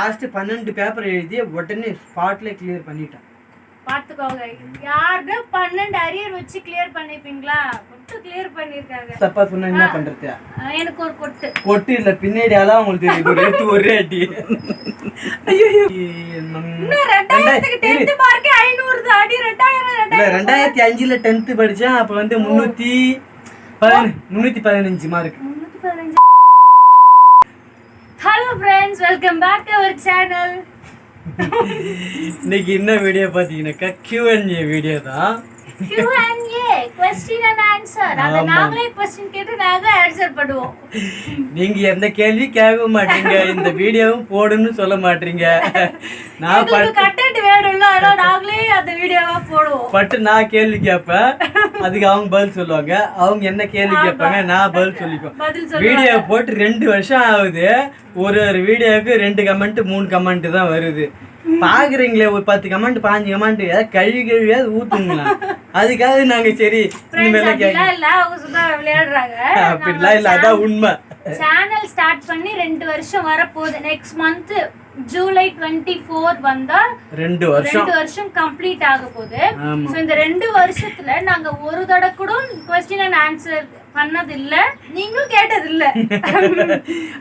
Last பன்னெண்டு paper எழுதி உடனே ஸ்பாட்ல கிளியர் பண்ணிட்டேன். பாத்துக்கோங்க. யாருன்னா பன்னெண்டு அரியர் வச்சு கிளியர் பண்ணிருப்பீங்களா கொட்டு கிளியர் பண்ணிருக்காங்க. தப்பா சொன்னா என்ன பண்றது? எனக்கு ஒரு கொட்டு. பொட்டு இல்ல பின்னாடி அதான் உங்களுக்கு தெரியுது ஒரு ஒரே அடி. ஐயோ ரெண்டாயிரத்தி அஞ்சுல டென்த் படிச்சேன். அப்ப வந்து முன்னூத்தி முன்னூத்தி பதினஞ்சு மார்க் முன்னூத்தி பதினஞ்சு hello friends welcome back our channel இன்னைக்கு என்ன வீடியோ பாத்தீங்கன்னாக்கா கியூஎன்ஏ வீடியோ தான். Q&A question and answer. அத. நாங்களே கொஸ்டின் கேட்டு நாங்க ஆன்சர் பண்ணுவோம். நீங்க எந்த கேள்வி கேட்க மாட்டீங்க இந்த வீடியோவும் போடுன்னு சொல்ல மாட்டீங்க. நான் கண்டென்ட் வேணும்ல ஆனா நாங்களே அந்த வீடியோவா போடுவோம். பட்டு நான் கேள்வி கேட்பேன். அதுக்கு அவங்க பதில் சொல்லுவாங்க. அவங்க என்ன கேள்வி கேட்பாங்க நான் பதில் சொல்லிக்குவேன் வீடியோ போட்டு ரெண்டு வருஷம் ஆகுது. ஒரு ஒரு வீடியோவுக்கு ரெண்டு கமெண்ட் மூணு கமெண்ட் தான் வருது. பாக்குறீங்களே ஒரு பத்து கமெண்ட் பாஞ்சு கமெண்ட் ஏதாவது கழுவி கழுவியாவது ஊத்துங்களா? அதுக்காக நாங்க சரி அப்படிலாம் இல்ல அதான் உண்மை. சேனல் ஸ்டார்ட் பண்ணி ரெண்டு வருஷம் வரப்போகுது. Next month July twenty four வந்தா ரெண்டு வருஷம். ரெண்டு வருஷம் கம்ப்ளீட் ஆக போகுது. ஸோ இந்த ரெண்டு வருஷத்துல நாங்க ஒரு தடவை கூட கொஸ்டின் அண்ட் ஆன்சர் பண்ணது இல்ல நீங்களும் கேட்டது இல்ல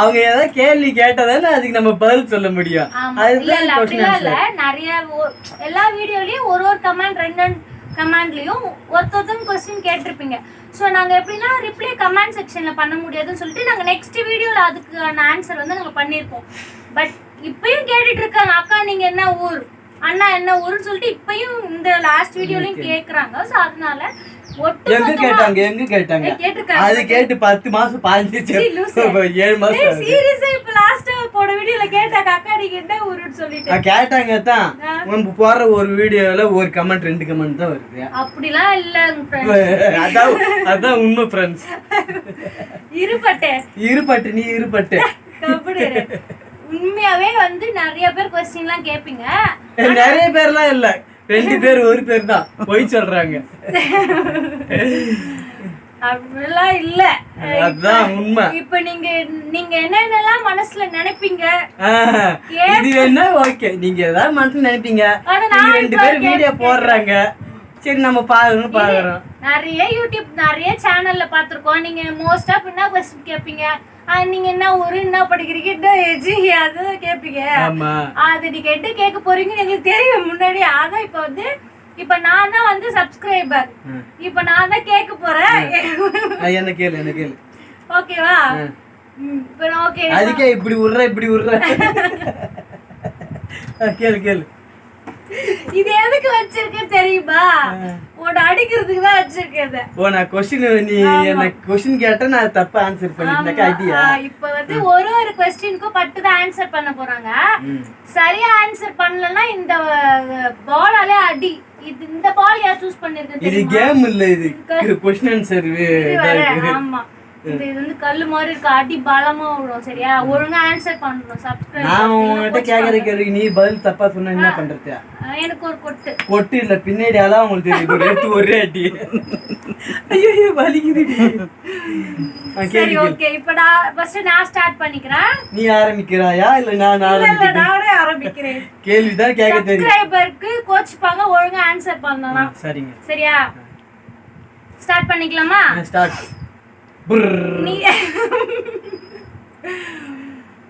அவங்க ஏதாவது கேள்வி கேட்டதானே அதுக்கு நம்ம பதில் சொல்ல முடியும். இல்ல இல்ல அதுதான் அப்படிலாம் இல்ல. நிறைய எல்லா வீடியோலயும் ஒரு ஒரு கமெண்ட் ரெண்டு கமெண்ட்லயும் ஒருத்தொருத்தங்க கொஸ்டின் கேட்டிருப்பீங்க. ஸோ நாங்க எப்படின்னா ரிப்ளை கமெண்ட் செக்ஷன்ல பண்ண முடியாதுன்னு சொல்லிட்டு நாங்க நெக்ஸ்ட் வீடியோல அதுக்கான ஆன்சர் வந்து நாங்க பண்ணியிருப்போம் பட் இப்பயும் கேட்டுட்டு இருக்காங்க அக்கா நீங்க என்ன ஊர்? அண்ணா என்ன ஊர்னு சொல்லிட்டு இப்பயும் இந்த லாஸ்ட் வீடியோலயும் கேக்குறாங்க. ஸோ அதனால எங்க கேட்டாங்க? எங்க கேட்டாங்க? அது கேட்டு பத்து மாசம் பாஞ்சு சீ, லூசு. ஏழு மாசம். சீரியஸா இப்ப லாஸ்ட் போட வீடியோல கேட்டாங்க அக்கா நீங்க என்ன ஊருன்னு சொல்லிட்டு? கேட்டாங்க தான். நம்ம போடுற ஒரு வீடியோல ஒரு கமெண்ட் ரெண்டு கமெண்ட் தான் வருது. அப்படிலாம் ஃப்ரெண்ட்ஸ் அதான் அதான் உண்மை ஃப்ரெண்ட்ஸ் இருப்பட்டே. இருபட்டு நீ இருபட்டு கபடி. உண்மையாவே வந்து நிறைய பேர் கொஸ்டின்லாம் கேப்பீங்க. நிறைய பேர்லாம் இல்ல. ரெண்டு பேர் ஒரு பேர் தான். பொய் சொல்றாங்க. அப்படிலாம் இல்ல. அதுதான் உண்மை. இப்ப நீங்க நீங்க என்னென்னலாம் மனசுல நினைப்பீங்க? இது வேணா ஓகே. நீங்க ஏதாவது மனசுல நினைப்பீங்க. ரெண்டு பேரும் வீடியோ போடுறாங்க. சரி நம்ம பாக்கணும் பாக்குறோம். நிறைய யூடியூப் நிறைய சேனல்ல பாத்திருக்கோம் நீங்க மோஸ்ட் என்ன கொஸ்டின் கேப்பீங்க. ஆஹ் நீங்க என்ன ஊரு என்ன படிக்கிறீங்க ஏஜ் அதுதான் கேப்பீங்க. ஆமா. அது நீங்க என்ன கேட்க போறீங்கன்னு எங்களுக்கு தெரியும். முன்னாடி அதான் இப்ப வந்து இப்ப நான் தான் வந்து சப்ஸ்கிரைபர். இப்ப நான் தான் கேட்க போறேன். என்ன கேளு என்ன கேளு. ஓகேவா இப்ப ஓகே அதுக்கே இப்படி விடுற இப்படி ஆ, கேளு கேளு. இது எதுக்கு வச்சிருக்கேன் தெரியுமா? உன்னை அடிக்கிறதுக்கு தான் வச்சிருக்கேன் ஓ நான் கொஸ்டின் நீ என்ன கொஸ்டின் கேட்டா நான் தப்பா ஆன்சர் பண்ணிட்டேன் ஐடியா இப்ப வந்து ஒரு ஒரு கொஸ்டினுக்கும் பட்டு தான் ஆன்சர் பண்ண போறாங்க. சரியா ஆன்சர் பண்ணலன்னா இந்த பாலாலே அடி. இது இந்த பால் யார் சூஸ் பண்ணிருக்கு இது கேம் இல்ல இது கொஸ்டின் ஆன்சர் ஆமா. இது இது வந்து கல்லு மாதிரி இருக்கு. அடி பலமா விடும். சரியா? ஒழுங்கா ஆன்சர் பண்ணணும். சப்ஸ்கிரைப் நான் உங்ககிட்ட கேக்குற கேள்விக்கு நீ பதில் தப்பா சொன்னா என்ன பண்றது எனக்கு ஒரு கொட்டு. கொட்டு இல்ல பின்னாடி அதான் உங்களுக்கு தெரியுது ஒரு எடுத்து ஒரே அடி. ஐயோ வலிக்குது சரி. ஓகே இப்ப நான் ஃபர்ஸ்ட் நான் ஸ்டார்ட் பண்ணிக்கிறேன். நீ ஆரம்பிக்கிறாயா? இல்ல நான் ஆரம்பிக்கிறேன்? நானே ஆரம்பிக்கிறேன். கேள்விதான் கேட்க தெரியும். சப்ஸ்கிரைபருக்கு கோச்சுப்பாங்க ஒழுங்கா ஆன்சர் பண்ணணும் சரிங்க. சரியா? ஸ்டார்ட் பண்ணிக்கலாமா? ஸ்டார்ட்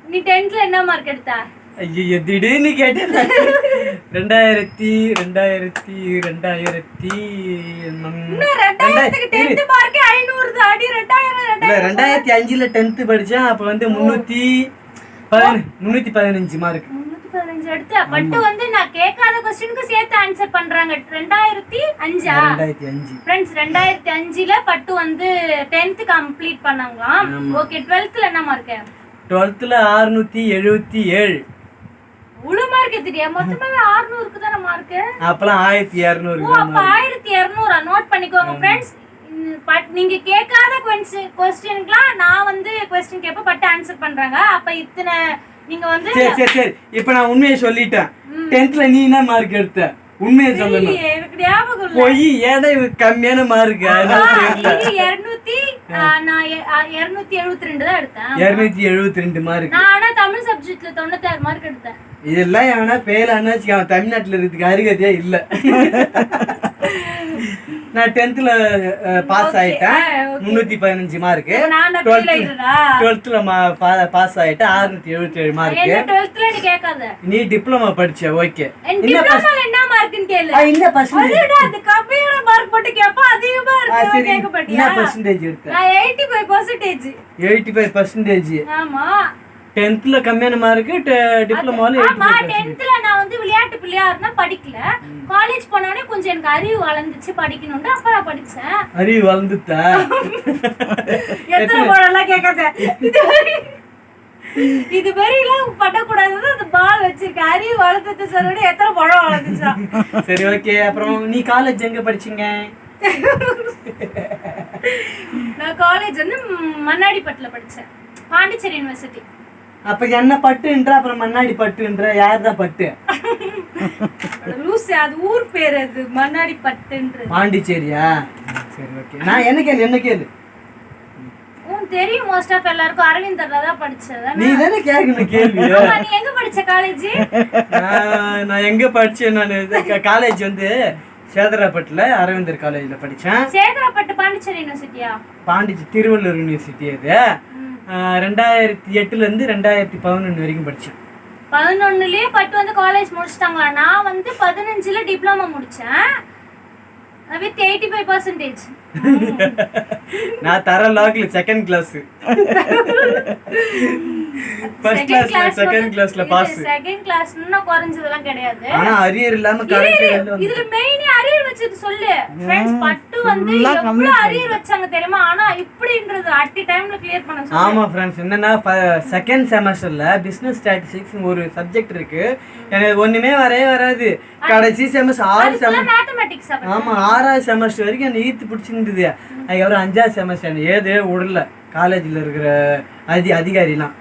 நீ டென்த்ல என்ன மார்க் எடுத்த? ஐயோ திடீர்னு கேட்டேன். ரெண்டாயிரத்தி ரெண்டாயிரத்தி ரெண்டாயிரத்தி ரெண்டாயிரத்தி அஞ்சுல டென்த் படிச்சேன். அப்ப வந்து முன்னூத்தி பதின முன்னூத்தி பதினஞ்சு மார்க் பதினஞ்சு எடுத்த பட்டு வந்து நான் கேட்காத கொஸ்டினுக்கு சேர்த்து ஆன்சர் பண்றாங்க. ரெண்டாயிரத்தி அஞ்சா? ரெண்டாயிரத்தி அஞ்சு. ஃப்ரெண்ட்ஸ் ரெண்டாயிரத்தி அஞ்சுல பட்டு வந்து டென்த் கம்ப்ளீட் பண்ணாங்களாம். ஓகே டுவெல்த்ல என்ன மார்க் டுவெல்த்ல அறுநூத்தி எழுபத்தி ஏழு. இவ்வளவு மார்க் எடுத்துட்டியா? மொத்தமாவே ஆறுநூறுக்கு தானே மார்க் அப்பெல்லாம் ஆயிரத்தி இரநூறு அப்ப ஆயிரத்தி இருநூறா? நோட் பண்ணிக்கோங்க ஃப்ரெண்ட்ஸ் பட் நீங்க கேட்காத கொஸ்டினுக்குலாம் நான் வந்து கொஸ்டின் கேட்ப பட்டு ஆன்சர் பண்றாங்க. அப்ப இத்தனை சரி சரி சரி. இப்ப நான் உண்மையை சொல்லிட்டேன். டென்த்ல நீ என்ன மார்க் எடுத்த? உண்மையை சொல்லணும். பொய் ஏன்னா இவன் கம்மியான மார்க் இருநூத்தி எழுபத்தி ரெண்டு மார்க் நான் ஆனா தமிழ் சப்ஜெக்ட்ல தொண்ணூத்தாறு மார்க் எடுத்தேன். இதெல்லாம் எவனா வச்சுக்க அவன் தமிழ்நாட்டுல இருக்கிறதுக்கு அருகதையே இல்ல. நான் டென்த்ல பாஸ் ஆயிட்டேன். முன்னூத்தி பதினஞ்சு ஆயிட்டா டுவெல்த்ல பாஸ் ஆயிட்டேன் அறுநூத்தி எழுபத்தி ஏழு டுவெல்த்ல நீ டிப்ளமா படிச்ச ஓகே என்ன percentage mark eighty five percentage டென்த்ல கம்மியான மார்க்கு டிப்ளமால ஆமா டென்த்ல நான் வந்து விளையாட்டு பிள்ளையா இருந்தா படிக்கல காலேஜ் போனோடனே கொஞ்சம் எனக்கு அறிவு வளர்ந்துச்சு படிக்கணும்னு. அப்ப நான் படிச்சேன். அறிவு வளர்ந்துட்டா? எத்தனை படம்லாம் கேட்காத? இது மாதிரி- இது மாதிரி எல்லாம் பண்ணக்கூடாதுன்னு அந்த பால் வச்சிருக்கேன். அறிவு வளர்த்துட்டு சொன்னோட எத்தனை பழம் வளர்ந்துச்சா? சரி ஓகே அப்புறம் நீ காலேஜ் எங்க படிச்சீங்க? நான் காலேஜ் வந்து மண்ணாடிப்பட்டுல படிச்சேன். பாண்டிச்சேரி யூனிவர்சிட்டி அப்ப என்ன பட்டுன்ற அப்புறம் மண்ணாடி பட்டுன்ற யார் தான் பட்டு லூஸ் அது ஊர் பேர் அது மண்ணாடிப்பட்டுன்றது பாண்டிச்சேரியா? சரி ஓகே. நான் என்ன கேளு என்ன கேளு உன் தெரியும் மோஸ்ட் ஆஃப் எல்லாருக்கும் அரவிந்தர்ல தான் படிச்சது நீ தானே கேட்கணும் கேள்வி நீ எங்க படிச்ச காலேஜ் நான் எங்க படிச்சேன் நான்? காலேஜ் வந்து சேதராப்பட்டுல அரவிந்தர் காலேஜ்ல படிச்சேன். சேதராப்பட்டு பாண்டிச்சேரி யூனிவர்சிட்டியா பாண்டிச்சி திருவள்ளூர் யூனிவர்சிட்டி அது. ரெண்டாயிரத்தி எட்டுல இருந்து ரெண்டாயிரத்தி பதினொன்று வரைக்கும் படிச்சேன் பதினொன்னுலயே பட்டு வந்து காலேஜ் முடிச்சிட்டாங்களா? நான் வந்து பதினஞ்சுல டிப்ளமா முடிச்சேன் வித் எயிட்டி ஃபைவ் பர்சன்டேஜ் நான் தர லாக்ல செகண்ட் கிளாஸ் ஃபர்ஸ்ட் கிளாஸ்ல செகண்ட் கிளாஸ்ல பாஸ் செகண்ட் கிளாஸ் இன்னும் குறைஞ்சதெல்லாம் கிடையாது. ஆனா அரியர் இல்லாம கரெக்ட் இதுல மெயினே அரியர் வச்சது சொல்லு. ஃப்ரெண்ட்ஸ் பட்டு வந்து எவ்வளவு அரியர் வச்சாங்க தெரியுமா? ஆனா இப்படின்றது அட்டி டைம்ல கிளியர் பண்ண சொல்லு. ஆமா ஃப்ரெண்ட்ஸ் என்னன்னா செகண்ட் செமஸ்டர்ல பிசினஸ் ஸ்டாட்டிஸ்டிக்ஸ் ஒரு சப்ஜெக்ட் இருக்கு. எனக்கு ஒண்ணுமே வரவே வராது. கடைசி செமஸ்டர் ஆறு செம மேத்தமெட்டிக்ஸ் ஆமா ஆறாவது செமஸ்டர் வரைக்கும் எனக்கு ஈர்த்து பிடிச்சிருந்தது. அதுக்கப்புறம் அஞ்சாவது செமஸ்டர் ஏதே விடல காலேஜ்ல இருக்கிற அதி அதிகாரிலாம்.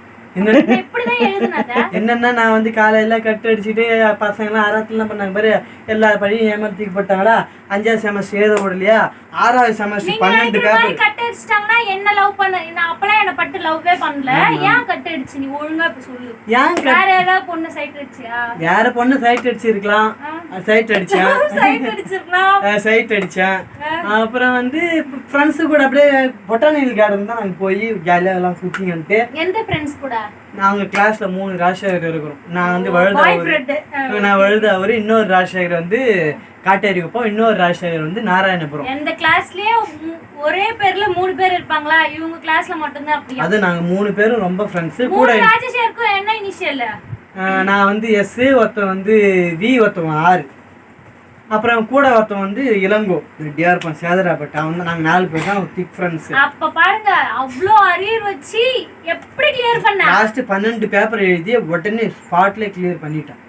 என்னன்னா? நான் வந்து காலையில கட்டு அடிச்சுட்டு பசங்களாம் ஆறாவதுலாம் பண்ணாங்க. பாரு எல்லா பழியும் ஏமாத்திக்கு போட்டாங்களா? அஞ்சாவது செமஸ்டர் எழுத விடலையா? ஆறாவது செமஸ்டர் நீங்க பன்னெண்டு பேப்பர் கட் அடிச்சிட்டாங்கன்னா என்ன லவ் பண்ண? நான் அப்பலாம் என்ன பட்டு லவ்வே பண்ணல. ஏன் கட் அடிச்சு? நீ ஒழுங்கா இப்ப சொல்லு. ஏன் வேற ஏதாவது பொண்ணு சைட் அடிச்சியா? வேற பொண்ணு சைட் அடிச்சிருக்கலாம். சைட் அடிச்சேன். சைட் அடிச்சிருக்கலாம். சைட் அடிச்சேன். அப்புறம் வந்து ஃப்ரெண்ட்ஸு கூட அப்படியே பொட்டானிக்கல் கார்டன் தான் நாங்கள் போய் ஜாலியாக எல்லாம் சுற்றிங்க வந்துட்டு எந்த ஃப்ரெண்ட்ஸ் கூட? நாங்கள் கிளாஸ்ல மூணு ராஜசேகர் இருக்கிறோம். நான் வந்து வழுதா ஃப்ரெண்ட் நான் வழுத அவரு இன்னொரு ராஜசேகர் வந்து காட்டேரி குப்பம் இன்னொரு ராஜசேகர் வந்து நாராயணபுரம். எந்த கிளாஸ்லயே ஒரே பேர்ல மூணு பேர் இருப்பாங்களா? இவங்க கிளாஸ்ல மட்டும்தான் அப்படியா? அது நாங்கள் மூணு பேரும் ரொம்ப ஃப்ரெண்ட்ஸு கூட ராஜசேகருக்கும் என்ன இனிஷியல் நான் வந்து எஸ் ஒருத்தன் வந்து வி ஒருத்தவன் ஆறு. அப்புறம் கூட ஒருத்தன் வந்து இளங்கோ ரெட்டியாக இருப்பான் சேதராப்பட்டு அவன் தான் நாங்கள் நாலு பேர் தான் திக் ஃப்ரெண்ட்ஸ் அப்ப பாருங்க அவ்ளோ அரியர் வச்சு எப்படி கிளியர் பண்ண? லாஸ்ட் பன்னெண்டு பேப்பர் எழுதி உடனே ஸ்பாட்ல கிளியர் பண்ணிட்டேன்.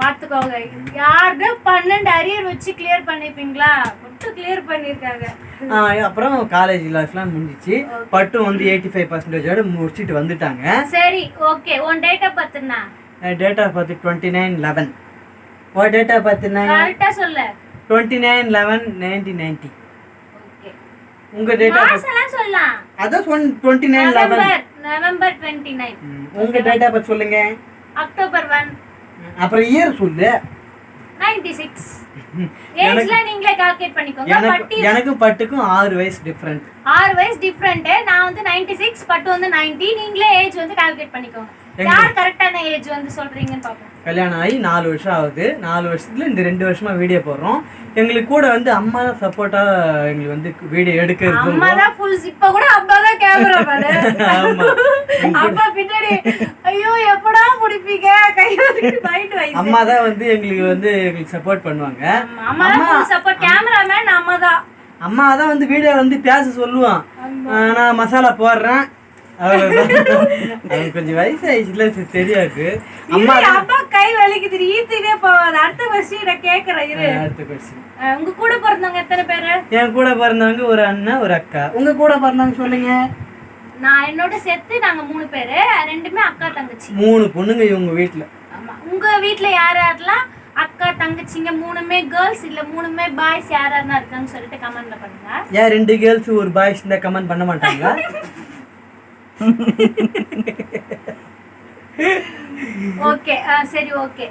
பாத்துக்கோங்க யாருன்னு பன்னெண்டு அரியர் வச்சு கிளியர் பண்ணிருப்பீங்களா மட்டும் கிளியர் பண்ணிருக்காங்க. அப்புறம் காலேஜ் லைஃப்லாம் முடிஞ்சிச்சு. பட்டும் வந்து எயிட்டி ஃபைவ் பர்சன்டேஜோட முடிச்சுட்டு வந்துட்டாங்க. சரி ஓகே உன் data பத்துனா date of birth twenty nine eleven O date of பர்த்னா கரெக்டா சொல்லு. Twenty nine eleven nineteen ninety okay உங்க டேட் ஆஃப் மாசம் எல்லாம் சொல்லலாம். One twenty nine eleven November November twenty nine உங்க டேட் ஆஃப் பர்த் சொல்லுங்க. அக்டோபர் ஒன் அப்புறம் இயர் சொல்லு. நைன்டி சிக்ஸ் ஏஜ்ல நீங்களே கால்குலேட் பண்ணிக்கோங்க. எனக்கு பட்டி எனக்கும் பட்டுக்கும் ஆறு வயசு டிஃப்ரெண்ட் ஆறு வயசு டிஃப்ரெண்ட் நான் வந்து நைன்டி சிக்ஸ் பட்டு வந்து நைன்டி நீங்களே ஏஜ் வந்து கால்குலேட் பண்ணிக்கோங்க. யார் கரெக்டான ஏஜ் வந்து சொல்றீங்கன்னு பார்ப்போம். கல்யாணம் ஆகி நாலு வருஷம் ஆகுது. நாலு வருஷத்துல இந்த ரெண்டு வருஷமா வீடியோ போடுறோம். எங்களுக்கு கூட வந்து அம்மா தான் சப்போர்ட்டா எங்களுக்கு வந்து வீடியோ எடுக்கிறது அம்மா தான் ஃபுல் இப்ப கூட அம்மா தான் கேமரா பாரு. ஆமா. அப்பா பின்னாடி ஐயோ எப்படா முடிப்பீங்க? வைஸ் அம்மா தான் வந்து எங்களுக்கு வந்து எங்களுக்கு சப்போர்ட் பண்ணுவாங்க. அம்மா தான் சப்போர்ட் கேமராமேன் அம்மா தான். அம்மா தான் வந்து வீடியோ வந்து பேச சொல்லுவான். நான் மசாலா போடுறேன். அவ்வளவுதான். கொஞ்சம் வயசு ஆயிடுச்சுல சரி, தெரியாது அம்மா அம்மா கை வலிக்குது ஈத்தினே போவாது. அடுத்த வருஷம் நான் கேக்குறேன் இரு. அடுத்த கொஸ்டின் உங்க கூட பிறந்தவங்க எத்தனை பேரு? என் கூட பிறந்தவங்க ஒரு அண்ணன் ஒரு அக்கா. உங்க கூட பிறந்தவங்க சொல்லுங்க. நான் என்னோட சேர்த்து நாங்க மூணு பேரு. ரெண்டுமே அக்கா தங்கச்சி. மூணு பொண்ணுங்க இவங்க வீட்டுல ஆமா. உங்க வீட்ல யார் யாரெல்லாம் அக்கா தங்கச்சிங்க? மூணுமே கேர்ள்ஸ் இல்ல மூணுமே பாய்ஸ் யார் யாருன்னா இருக்காங்கன்னு சொல்லிட்டு கமெண்ட்ல பண்ணுங்க. ஏன் ரெண்டு கேர்ள்ஸ் ஒரு பாய்ஸ் இந்த கமெண்ட் பண்ண மாட்டாங்களா? ஓகே சரி ஓகே.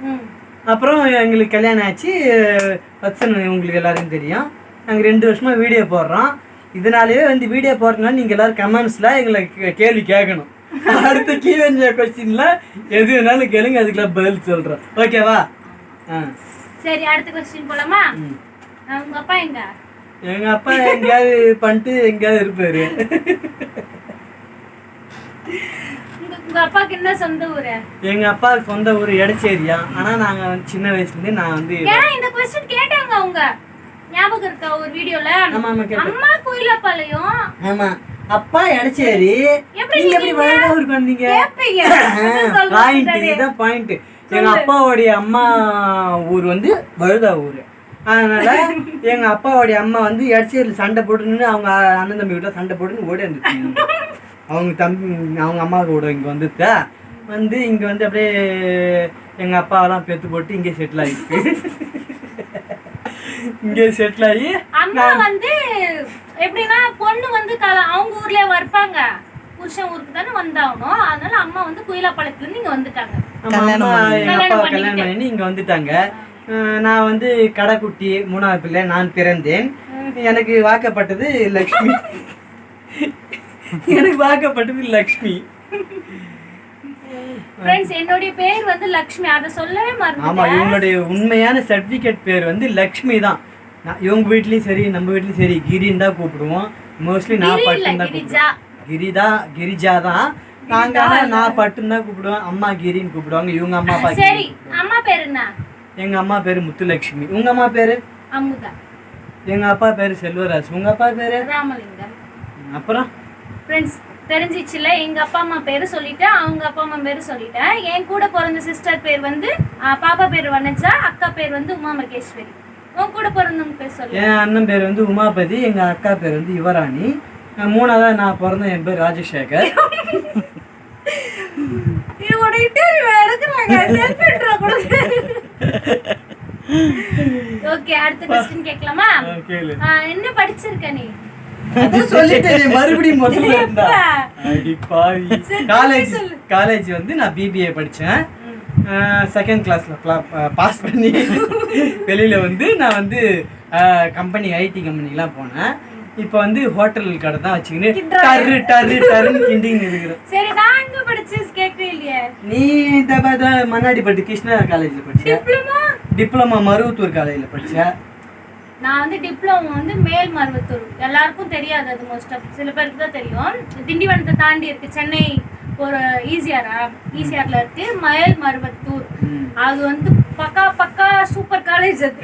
ம். அப்புறம் எங்களுக்கு கல்யாணம் ஆச்சு. வத்சன் உங்களுக்கு எல்லாருக்கும் தெரியும். நாங்கள் ரெண்டு வருஷமா வீடியோ போடுறோம். இதனாலேயே வந்து வீடியோ போடுறதுனால நீங்கள் எல்லாரும் கமெண்ட்ஸில் எங்களை கே- கேள்வி கேட்கணும். அடுத்த கீவெஞ்ச கொஸ்டினில் எது வேணாலும் கேளுங்க அதுக்கெல்லாம் பதில் சொல்கிறோம் ஓகேவா? ஆ. சரி அடுத்த கொஸ்டின் போலாமா? ம். அஹ் உங்க அப்பா எங்க? எங்கள் அப்பா எங்கேயாவது பண்ணிட்டு எங்கேயாவது இருப்பாரு. உங்க அப்பாக்கு என்ன சொந்த ஊரு? எங்கள் அப்பா சொந்த ஊர் எடச்சேரியா. ஆனால் நாங்கள் வந்து சின்ன வயசுலேருந்தே நான் வந்து ஏன்னா இந்த கொஸ்டின் கேட்டாங்க அவங்க? ஞாபகம் இருக்கா ஒரு வீடியோல? ஆமாம் ஆமாம் கேட்டேன். அம்மா குயிலப்பாளையம் ஆமா. அப்பா எடச்சேரி. எப்படி நீங்க எப்படி வயதா ஊருக்கு வந்தீங்க? கேப்பீங்க. பாயிண்ட் தானே. இதுதான் பாயிண்ட் எங்க அப்பாவுடைய அம்மா ஊர் வந்து வழுதா ஊர். அதனால எங்க அப்பாவுடைய அம்மா வந்து எடச்சேரியில் சண்டை போட்டுன்னு அவங்க அண்ணன் தம்பி கிட்ட சண்டை போட்டுன்னு ஓடி வந்துச்சு அவங்க தம்பி அவங்க அம்மா கூட இங்க வந்துட்டா. வந்து இங்க வந்து அப்படியே எங்க அப்பாவெல்லாம் பெத்து போட்டு இங்கே செட்டில் ஆயிடுச்சு இங்கே செட்டில் ஆகி அம்மா வந்து எப்படின்னா பொண்ணு வந்து கல- அவங்க ஊர்லயே இருப்பாங்க புருஷன் ஊருக்கு தானே வந்தாகணும். அதனால அம்மா வந்து குயிலாப்பாளையத்துல இருந்து இங்க வந்துட்டாங்க. அம்மா எங்க கல்யாணம் பண்ணி இங்க வந்துட்டாங்க. நான் வந்து கடைக்குட்டி மூணாவது பிள்ளை நான் பிறந்தேன். எனக்கு வாக்கப்பட்டது லக்ஷ்மி. எனக்கு வாக்கப்பட்டது லக்ஷ்மி. ஃப்ரெண்ட்ஸ் என்னுடைய பேர் வந்து லக்ஷ்மி. அதை சொல்லவே ஆமா மறந்துட்டேன் இவங்களுடைய உண்மையான சர்டிபிகேட் பேர் வந்து லக்ஷ்மி தான். இவங்க வீட்லயும் சரி நம்ம வீட்லயும் சரி கிரின்னு தான் கூப்பிடுவோம். மோஸ்ட்லி நான் பட்டுன்னு தான் கிரிதா கிரிஜா தான். நாங்க நான் பட்டுன்னு தான் கூப்பிடுவேன் அம்மா கிரின்னு கூப்பிடுவாங்க. இவங்க அம்மா அப்பா சரி அம்மா பேர் என்ன? எங்க அம்மா பேரு முத்துலட்சுமி உங்க அம்மா பேரு? அமுதா. எங்க அப்பா பேரு செல்வராஜ் உங்க அப்பா பேரு? ராமலிங்கம். அப்புறம்? ஃப்ரெண்ட்ஸ் தெரிஞ்சிச்சுல எங்க அப்பா அம்மா பேரு சொல்லிட்டேன். அவங்க அப்பா அம்மா பேரு சொல்லிட்டேன். என் கூட பிறந்த சிஸ்டர் பேர் வந்து பாப்பா பேர் வனஜா அக்கா பேர் வந்து உமா மகேஸ்வரி. உன் கூட பிறந்தவங்க பேர் சொல்லு என் அண்ணன் பேர் வந்து உமாபதி எங்க அக்கா பேர் வந்து யுவராணி. அஹ் மூணாவதா நான் பிறந்த என் பேர் ராஜசேகர். ஓகே அடுத்த கொஸ்டின் கேட்கலாமா? என்ன படிச்சிருக்க நீ? காலேஜ் வந்து நான் பிபிஏ படித்தேன் செகண்ட் கிளாஸில் பாஸ் பண்ணி வெளியில் வந்து நான் வந்து கம்பெனி ஐடி கம்பெனிலாம் போனேன். இப்போ வந்து ஹோட்டல் கடை தான் வச்சுக்கின்னு கிண்டுறா. டரு டரு டருன்னு கிண்டின்னு இருக்கிறேன். சரி நான் எங்க படிச்சு கேட்கவே இல்லையே. நீ இந்த மாதிரி மண்ணாடிப்பட்டு கிருஷ்ணா காலேஜில் படிச்ச? டிப்ளமா டிப்ளமா மருவத்தூர் காலேஜில் படிச்ச? நான் வந்து டிப்ளமோ வந்து மேல் மருவத்தூர். எல்லாருக்கும் தெரியாது அது மோஸ்ட் ஆஃப் சில பேருக்கு தான் தெரியும். திண்டிவனத்தை தாண்டி இருக்கு. சென்னை ஒரு ஈசிஆரா ஈசிஆர்ல இருக்கு. மேல் மருவத்தூர். அது வந்து பக்கா பக்கா சூப்பர் காலேஜ் அது.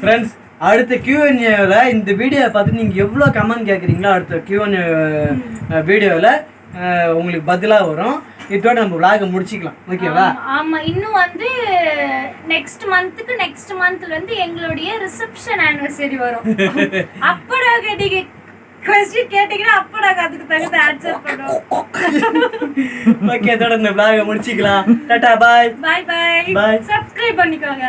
ஃப்ரெண்ட்ஸ் அடுத்த கியூஎன்ஏவில் இந்த வீடியோவை பார்த்து நீங்கள் எவ்வளோ கமெண்ட் கேட்குறீங்களோ அடுத்த கியூஎன்ஏ வீடியோவில் உங்களுக்கு பதிலாக வரும். இதோட நம்ம விளாக முடிச்சிக்கலாம். ஓகேவா? ஆமா, இன்னும் வந்து நெக்ஸ்ட் மந்த்துக்கு நெக்ஸ்ட் மந்த்ல இருந்து எங்களுடைய ரிசப்ஷன் ஆனிவர்சரி வரும். அப்படா கேட்டீங்க. கொஸ்டின் கேட்டீங்கன்னா அப்படா அதுக்கு தகுந்த ஆன்சர் பண்ணுவோம். ஓகே இதோட இந்த விளாக முடிச்சிக்கலாம். Ta-ta bye. Bye bye Bye. Subscribe பண்ணிக்கோங்க.